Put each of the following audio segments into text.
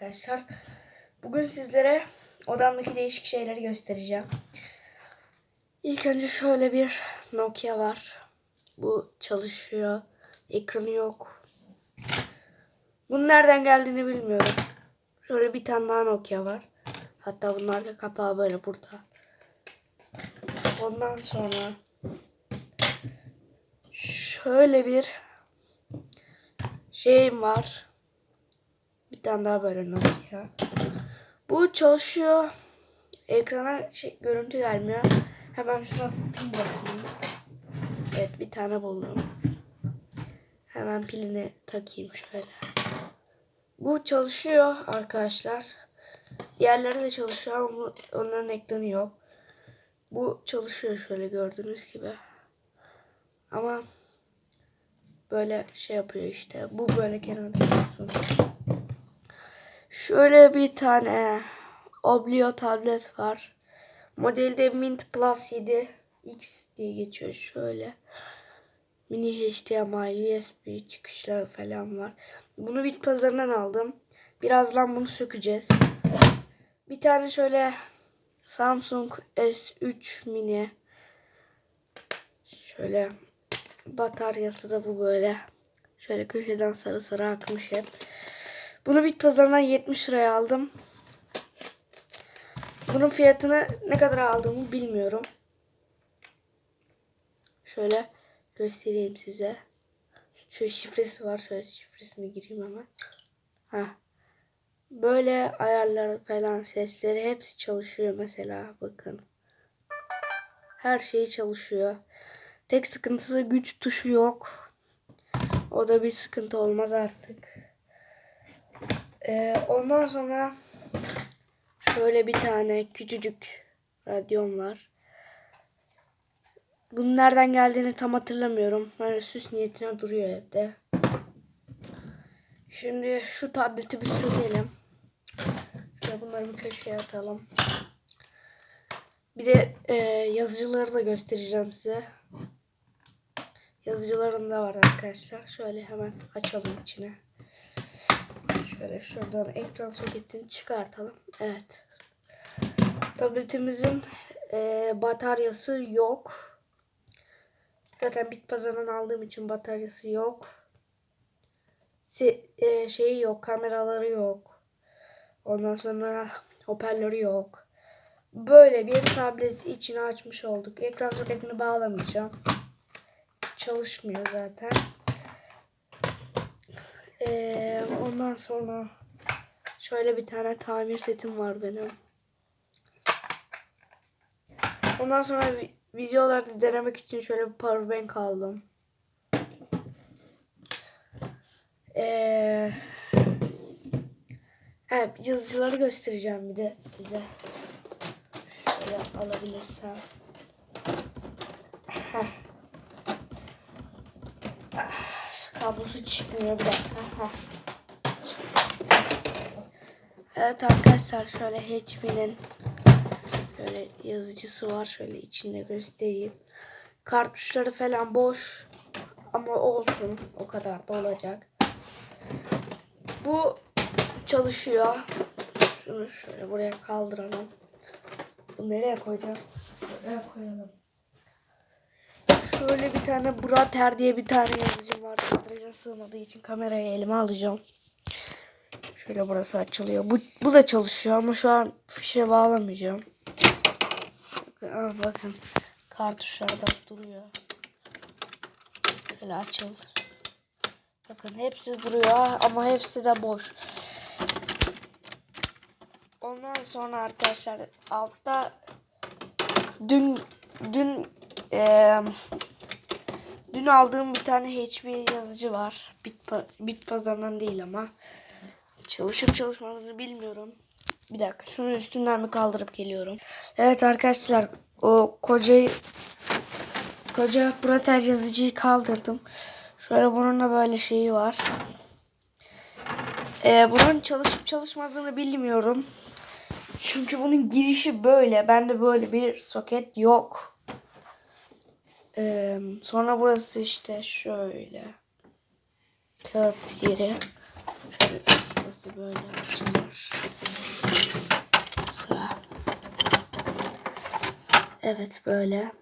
arkadaşlar. Bugün sizlere odamdaki değişik şeyleri göstereceğim. İlk önce şöyle bir Nokia var. Bu çalışıyor. Ekranı yok. Bunun nereden geldiğini bilmiyorum. Şöyle bir tane daha Nokia var. Hatta bunun arka kapağı böyle burada. Ondan sonra şöyle bir şeyim var. Bir daha böyle Nokia. Bu çalışıyor. Ekrana şey, görüntü gelmiyor. Hemen şuna pil bakayım. Evet bir tane buldum. Hemen pilini takayım şöyle. Bu çalışıyor arkadaşlar. Diğerleri de çalışıyor ama onların ekranı yok. Bu çalışıyor şöyle gördüğünüz gibi. Ama böyle şey yapıyor işte. Bu böyle kenarda dursun. Şöyle bir tane Oblio tablet var. Modelde Mint Plus 7 X diye geçiyor şöyle. Mini HDMI, USB çıkışları falan var. Bunu bit pazarından aldım. Birazdan bunu sökeceğiz. Bir tane şöyle Samsung S3 mini. Şöyle bataryası da bu böyle. Şöyle köşeden sarı sarı akmış hep. Bunu bit pazarından 70 liraya aldım. Bunun fiyatını ne kadar aldığımı bilmiyorum. Şöyle göstereyim size. Şöyle şifresi var. Şöyle şifresini gireyim hemen. Heh. Böyle ayarlar falan sesleri hepsi çalışıyor mesela bakın. Her şey çalışıyor. Tek sıkıntısı güç tuşu yok. O da bir sıkıntı olmaz artık. Ee, ondan sonra şöyle bir tane küçücük radyom var. Bunun nereden geldiğini tam hatırlamıyorum. Böyle süs niyetine duruyor evde. Şimdi şu tableti bir sökelim. Şöyle bunları bir köşeye atalım. Bir de e, yazıcıları da göstereceğim size. Yazıcılarım da var arkadaşlar. Şöyle hemen açalım içine. Şöyle şuradan ekran soketini çıkartalım. Evet. Tabletimizin e, bataryası yok. Zaten bit pazarından aldığım için bataryası yok. Se, e, şeyi yok, kameraları yok. Ondan sonra hoparlörü yok. Böyle bir tablet içine açmış olduk. Ekran soketini bağlamayacağım. Çalışmıyor zaten. Ee, ondan sonra şöyle bir tane tamir setim var benim. Ondan sonra vi- videolarda denemek için şöyle bir powerbank aldım. Ee, evet, yazıcıları göstereceğim bir de size. Şöyle alabilirsem. Heh. Ah, Kablosu çıkmıyor bir dakika. Evet arkadaşlar şöyle HP'nin Şöyle yazıcısı var. Şöyle içinde göstereyim. Kartuşları falan boş. Ama olsun. O kadar da olacak. Bu çalışıyor. Şunu şöyle buraya kaldıralım. Bu nereye koyacağım? Şuraya koyalım. Şöyle bir tane Brater diye bir tane yazıcım var. Kadraja sığmadığı için kamerayı elime alacağım. Şöyle burası açılıyor. Bu, bu da çalışıyor ama şu an fişe bağlamayacağım. Aa, bakın kartuşlarda duruyor. Şöyle açıl. Bakın hepsi duruyor ama hepsi de boş. Ondan sonra arkadaşlar altta dün dün eee, dün aldığım bir tane HP yazıcı var. Bit, bit pazarından değil ama çalışıp çalışmadığını bilmiyorum. Bir dakika şunu üstünden mi kaldırıp geliyorum. Evet arkadaşlar o koca koca Brater yazıcıyı kaldırdım. Şöyle bunun da böyle şeyi var. Ee, bunun çalışıp çalışmadığını bilmiyorum. Çünkü bunun girişi böyle. Bende böyle bir soket yok. Sonra burası işte şöyle. Kağıt yeri. Şöyle şurası böyle açılır. Evet böyle.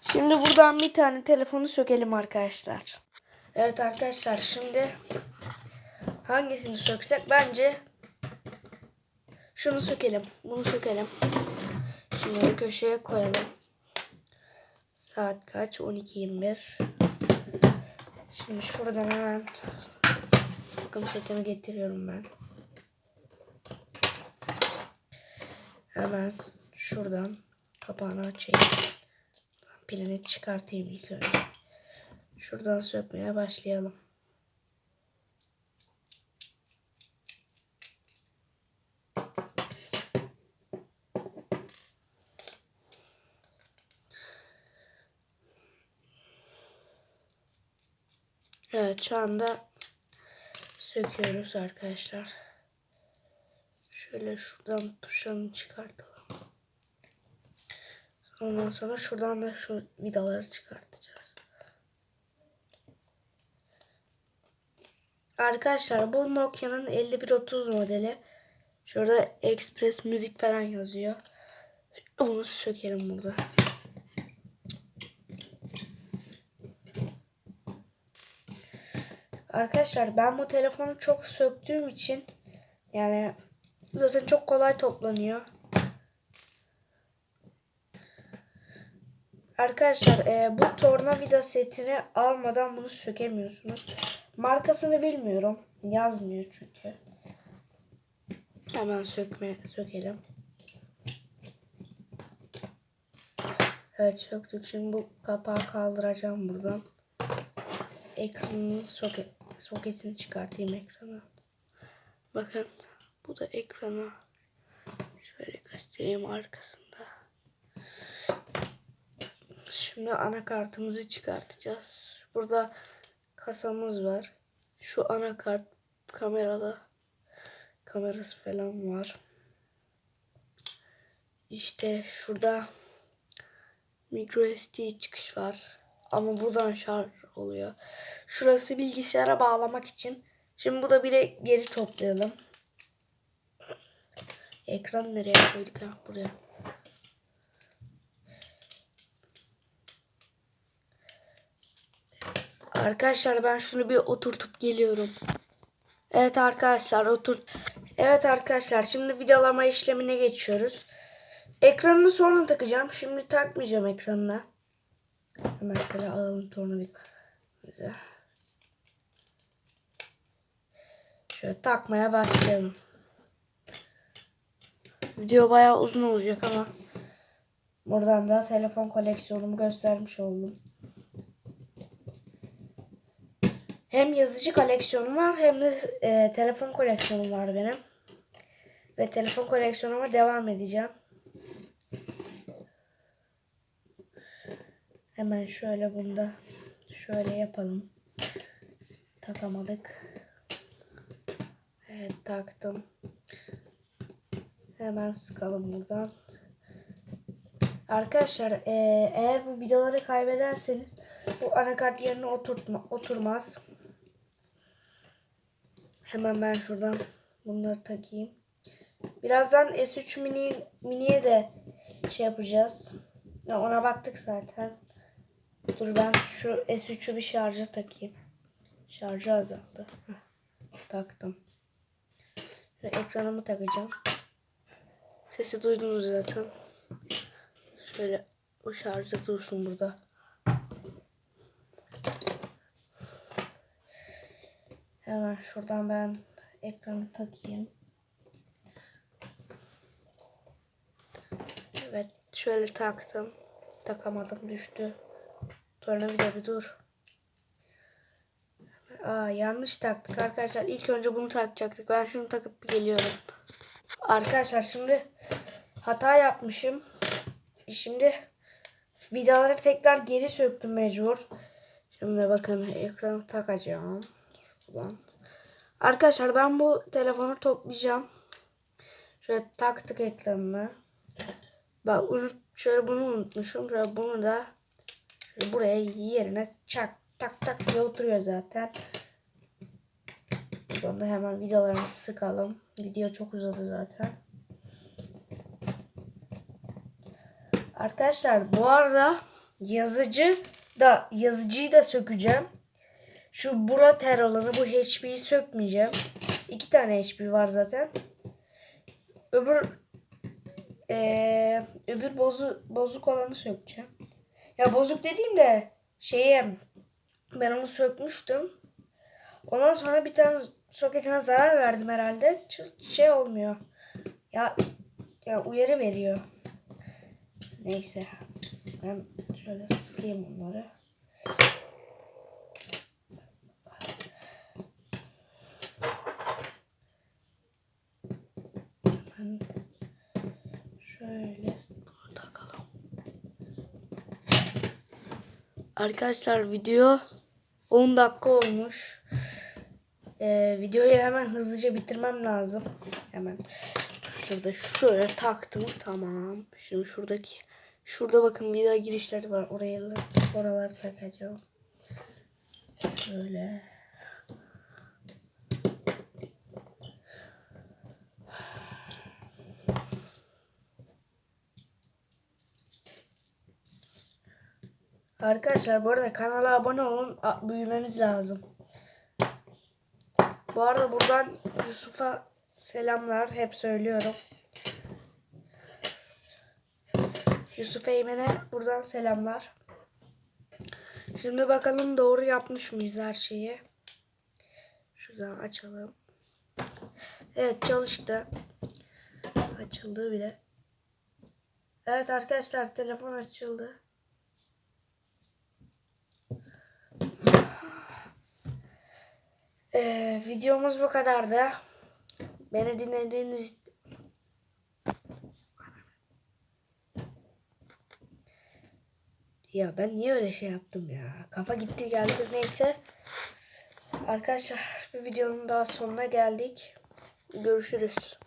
Şimdi buradan bir tane telefonu sökelim arkadaşlar. Evet arkadaşlar şimdi hangisini söksek bence şunu sökelim. Bunu sökelim. Şimdi köşeye koyalım. Saat kaç? 12.21. Şimdi şuradan hemen bakım setimi getiriyorum ben. Hemen şuradan kapağını açayım. Pilini çıkartayım ilk önce. Şuradan sökmeye başlayalım. Evet şu anda söküyoruz arkadaşlar. Şöyle şuradan tuşlarını çıkartalım. Ondan sonra şuradan da şu vidaları çıkartacağız. Arkadaşlar bu Nokia'nın 5130 modeli. Şurada Express müzik falan yazıyor. Onu sökelim burada. Arkadaşlar ben bu telefonu çok söktüğüm için yani zaten çok kolay toplanıyor. Arkadaşlar e, bu tornavida setini almadan bunu sökemiyorsunuz. Markasını bilmiyorum. Yazmıyor çünkü. Hemen sökme sökelim. Evet söktük. Şimdi bu kapağı kaldıracağım buradan. Ekranın soket, soketini çıkartayım ekrana. Bakın bu da ekrana. Şöyle göstereyim arkasında. Şimdi anakartımızı çıkartacağız. Burada kasamız var. Şu anakart kamerada kamerası falan var. İşte şurada micro SD çıkış var. Ama buradan şarj oluyor. Şurası bilgisayara bağlamak için. Şimdi bu da bile geri toplayalım. Ekran nereye koyduk? Ha, buraya. Arkadaşlar ben şunu bir oturtup geliyorum. Evet arkadaşlar otur. Evet arkadaşlar şimdi vidalama işlemine geçiyoruz. Ekranını sonra takacağım. Şimdi takmayacağım ekranına. Hemen şöyle alalım tornavidamızı. Şöyle takmaya başlayalım. Video bayağı uzun olacak ama buradan da telefon koleksiyonumu göstermiş oldum. Hem yazıcı koleksiyonum var hem de e, telefon koleksiyonum var benim. Ve telefon koleksiyonuma devam edeceğim. Hemen şöyle bunda şöyle yapalım. Takamadık. Evet taktım. Hemen sıkalım buradan. Arkadaşlar e, eğer bu vidaları kaybederseniz bu anakart yerine oturtma, oturmaz. Hemen ben şuradan bunları takayım. Birazdan S3 mini miniye de şey yapacağız. Ya ona baktık zaten. Dur ben şu S3'ü bir şarja takayım. Şarjı azaldı. Taktım. Şöyle ekranımı takacağım. Sesi duydunuz zaten. Şöyle o şarjda dursun burada. Hemen şuradan ben ekranı takayım. Evet şöyle taktım. Takamadım düştü. Tornavida bir dur. Aa yanlış taktık arkadaşlar. İlk önce bunu takacaktık. Ben şunu takıp geliyorum. Arkadaşlar şimdi hata yapmışım. Şimdi vidaları tekrar geri söktüm mecbur. Şimdi bakın ekranı takacağım. Şuradan. Arkadaşlar ben bu telefonu toplayacağım. Şöyle taktık ekranını. Bak şöyle bunu unutmuşum. Şöyle bunu da buraya yerine çak tak tak diye oturuyor zaten. Da hemen videolarını sıkalım. Video çok uzadı zaten. Arkadaşlar bu arada yazıcı da yazıcıyı da sökeceğim. Şu bura ter olanı bu HP'yi sökmeyeceğim. İki tane HP var zaten. Öbür eee, öbür bozu, bozuk olanı sökeceğim. Ya bozuk dediğim de şeye ben onu sökmüştüm. Ondan sonra bir tane soketine zarar verdim herhalde. Şey olmuyor. Ya ya uyarı veriyor. Neyse. Ben şöyle sıkayım onları. Ben şöyle bunu takalım. Arkadaşlar video 10 dakika olmuş. Ee, videoyu hemen hızlıca bitirmem lazım. Hemen tuşları da şöyle taktım. Tamam. Şimdi şuradaki şurada bakın vida girişleri var. Oraya oraları takacağım. Şöyle. Arkadaşlar bu arada kanala abone olun. Büyümemiz lazım. Bu arada buradan Yusuf'a selamlar. Hep söylüyorum. Yusuf Eymen'e buradan selamlar. Şimdi bakalım doğru yapmış mıyız her şeyi. Şuradan açalım. Evet çalıştı. Açıldı bile. Evet arkadaşlar telefon açıldı. Ee, videomuz bu kadardı. Beni dinlediğiniz Ya ben niye öyle şey yaptım ya? Kafa gitti geldi neyse. Arkadaşlar bir videonun daha sonuna geldik. Görüşürüz.